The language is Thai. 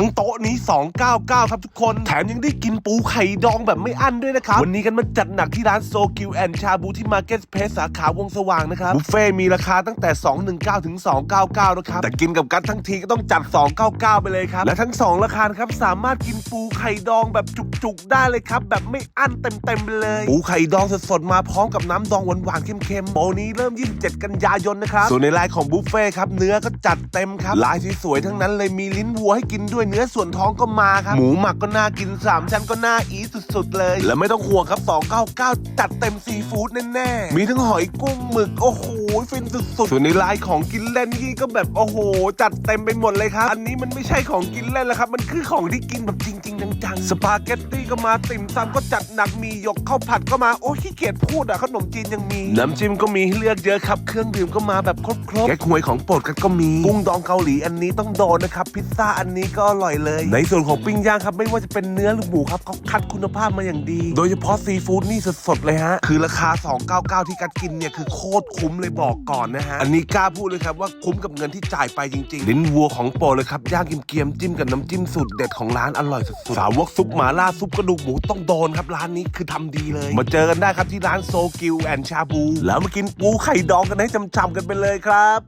ทั้งโต๊ะนี้ 299 ครับทุกคน แถมยังได้กินปูไข่ดองแบบไม่อั้นด้วยนะครับ วันนี้กันมาจัดหนักที่ร้านโซกิวแอนชาบูที่มาร์เก็ตเพสสาขาวงสว่างนะครับ บุฟเฟ่ต์มีราคาตั้งแต่ 219 ถึง 299 นะครับ แต่กินกับกันทั้งทีก็ต้องจัด 299 ไปเลยครับ และทั้ง 2 ราคาครับสามารถกินปูไข่ดองแบบจุกๆ ได้เลยครับ แบบไม่อั้นเต็มๆไปเลย ปูไข่ดองสดๆมาพร้อมกับน้ำดองหวานๆเค็มๆโปรนี้เริ่ม 27 กันยายนนะครับส่วนในลน์ของบุฟเฟ่ต์ครับเนื้อก็จัดเต็มครับลายสวยๆทั้งนั้นเลยมีลิ้นวัวให้กินด้วยเนื้อส่วนท้องก็มาครับ หมูหมักก็น่ากิน 3 ชั้นก็น่าอีสุดๆเลย และไม่ต้องห่วงครับ 299 จัดเต็มซีฟู้ดแน่ๆ มีทั้งหอยกุ้งหมึก โอ้โห ฟินสุดๆ ส่วนในไลน์ของกินเล่นนี่ก็แบบ โอ้โห จัดเต็มไปหมดเลยครับ อันนี้มันไม่ใช่ของกินเล่นแล้วครับ มันคือของที่กินแบบจริง ๆ จังๆ สปาเกตตี้ก็มาติ่มซำก็จัดหนักมีหยกข้าวผัดก็มา โอ้ยขี้เกียจพูดอะขนมจีนยังมี น้ำจิ้มก็มีให้เลือกเยอะครับ เครื่องดื่มก็มาแบบครบๆแก๊กฮวยของโปรดกันก็มี กุ้งดองเกาหลีอันนี้ต้องโดนนะครับ พิซซ่าอันนี้ก็อร่อยเลย ในส่วนของปิ้งย่างครับไม่ว่าจะเป็นเนื้อหรือหมูครับเขาคัดคุณภาพมาอย่างดี โดยเฉพาะซีฟู้ดนี่สดๆเลยฮะคือราคา 299 ที่กัดกินเนี่ยคือโคตรคุ้มเลยบอกก่อนนะฮะอันนี้กล้าพูดเลยครับว่าคุ้มกับเงินที่จ่ายไปจริงๆลิ้นวัวของโปรดเลยครับย่างเกรียมๆจิ้มกับน้ำจิ้มสูตรเด็ดของร้านอร่อยสุดๆสาวกซุปหมาล่าซุปกระดูกหมูต้องโดนครับร้านนี้คือทำดีเลย มาเจอกันได้ครับที่ร้านโซกิวแอนชาบู แล้วมากินปูไข่ดองกันให้จำๆกันไปเลยครับ